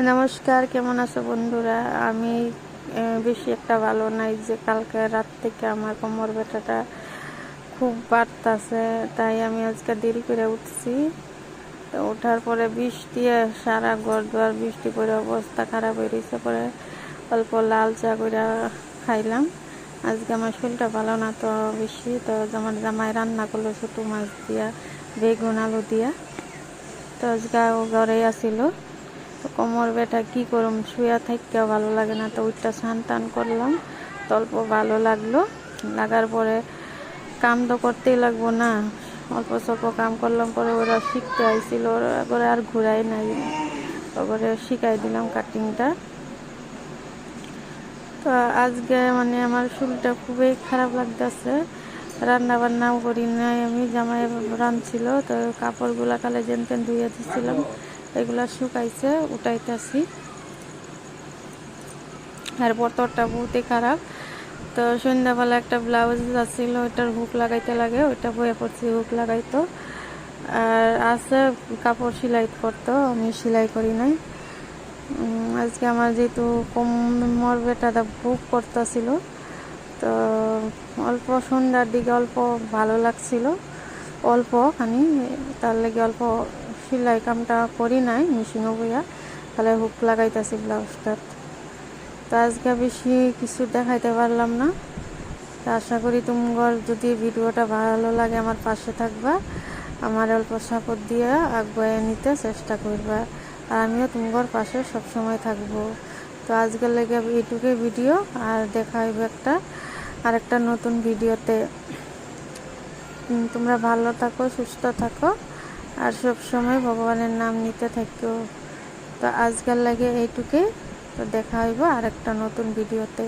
নমস্কার, কেমন আছো বন্ধুরা? আমি বেশি একটা ভালো নাই যে কালকে রাত থেকে আমার কোমর ব্যথাটা খুব বাড়তাছে, তাই আমি আজকে দেরি করে উঠছি। ওঠার পরে বৃষ্টি সারা ঘর দুয়ার বৃষ্টি পরে অবস্থা খারাপ হয়ে গেছে পরে অল্প লাল চা করে খাইলাম। আজকে আমার শরীরটা ভালো না তো বেশি, তো আমার জামাই রান্না করল ছোটো মাছ দিয়া, বেগুন আলু দিয়া। তো আজকে ঘরেই আসিল তো কোমর ব্যথা, কি করুম? শুয়া থাকতেও ভালো লাগে না, তো ওইটা স্নান টান করলাম। তো অল্প ভালো লাগল। লাগার পরে কাম তো করতেই লাগবো না। অল্প স্বল্প কাম করলাম, পরে ওরা শিখতে আইছিল, ওরা করে আর ঘুরাই নাই। ওরে শিখাই দিলাম কাটিংটা। তো আজকে মানে আমার চুলটা খুবই খারাপ লাগতেছে। রান্না বান্নাও করি নাই আমি, জামাই রাঁধছিল, তো কাপড়গুলা কালে যেন তেন ধুয়ে দিচ্ছিলাম এগুলা শুকাইছে, উঠাইতেছি। আর বতরটা বহুতই খারাপ। তো সন্ধ্যাবেলা একটা ব্লাউজ আসছিল ওইটার হুক লাগাইতে লাগে, ওইটা বয়ে পড়ছি, হুক লাগাইতো। আর আছে কাপড় সেলাই করতো, আমি সেলাই করি নাই। আজকে আমার যেহেতু কোমর বেটাটা বুক করতেছিল তো অল্প সন্ধ্যার দিকে অল্প ভালো লাগছিল। অল্প খানি, তার লাগে অল্প সেলাই কামটা করি নাই, মেশিনও বইয়া। তাহলে হুক লাগাইতেছি ব্লাউজটার। তো আজকে বেশি কিছু দেখাইতে পারলাম না। তো আশা করি তোমার যদি ভিডিওটা ভালো লাগে আমার পাশে থাকবা। আমার অল্প সাপোর্ট দিয়ে আগুয়ে নিতে চেষ্টা করবা। আর আমিও তোমার পাশে সবসময় থাকব। তো আজকের লেগে এইটুকুই ভিডিও, আর দেখা হইবে একটা আর একটা নতুন ভিডিওতে। তোমরা ভালো থাকো, সুস্থ থাকো। আর সব সময় ভগবানের নাম নিতে থাকিও তো আজকাল লাগে এইটুকুই। তো দেখা হইব আর একটা নতুন ভিডিওতে।